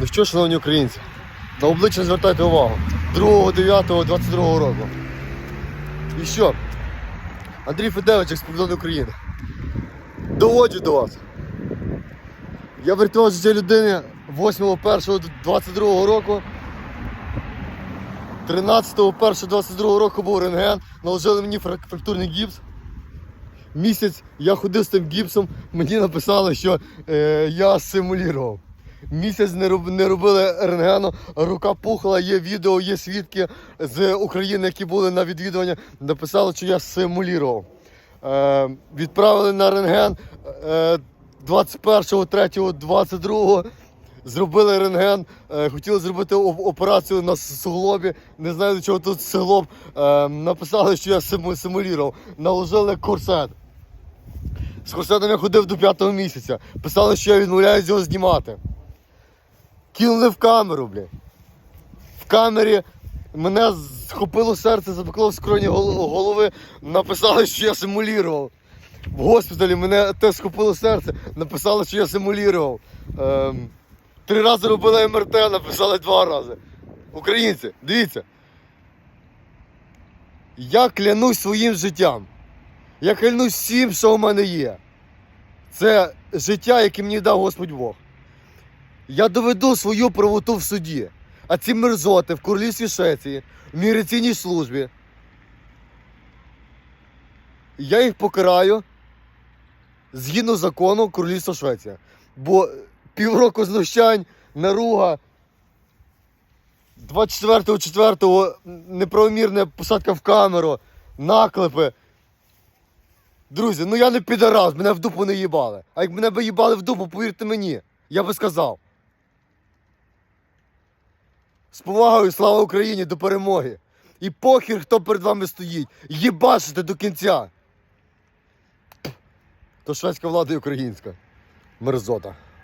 Ну що, шановні українці, на обличчя звертайте увагу. 2.9.22 року. І що? Андрій Федевич, експортер України. Доводжу до вас. Я врятував життя людини 8.1.22 року. 13.1.22 року був рентген, наложили мені фрак- фрактурний гіпс. Місяць я ходив з тим гіпсом, мені написали, що е, я симулював. Місяць не, роб, не робили рентгену, рука пухла, є відео, є свідки з України, які були на відвідуванні. Написали, що я симулював. Е, відправили на рентген е, 21.03.22. Зробили рентген, е, хотіли зробити операцію на суглобі. Не знаю, до чого тут суглоб. Е, написали, що я симу- симулював. Наложили корсет. З корсетом я ходив до п'ятого місяця. Писали, що я відмовляюсь його знімати. Кинули в камеру, блядь. В камері мене схопило серце, запекло в скроні голови. Написали, що я симулював. В госпіталі мене теж схопило серце, написали, що я симулював. Ем, три рази робили МРТ, написали два рази. Українці, дивіться. Я клянусь своїм життям. Я клянусь всім, що у мене є. Це життя, яке мені дав Господь Бог. Я доведу свою правоту в суді. А ці мерзоти в Королівстві Швеції, в міграційній службі. Я їх покараю згідно закону Королівства Швеція. Бо півроку знущань, наруга, 24.04 неправомірна посадка в камеру, наклепи. Друзі, ну я не підарас, мене в дупу не їбали. А як мене би їбали в дупу, повірте мені, я би сказав. З повагою, слава Україні, до перемоги. І похір, хто перед вами стоїть. Єбашите до кінця. То шведська влада і українська. Мерзота.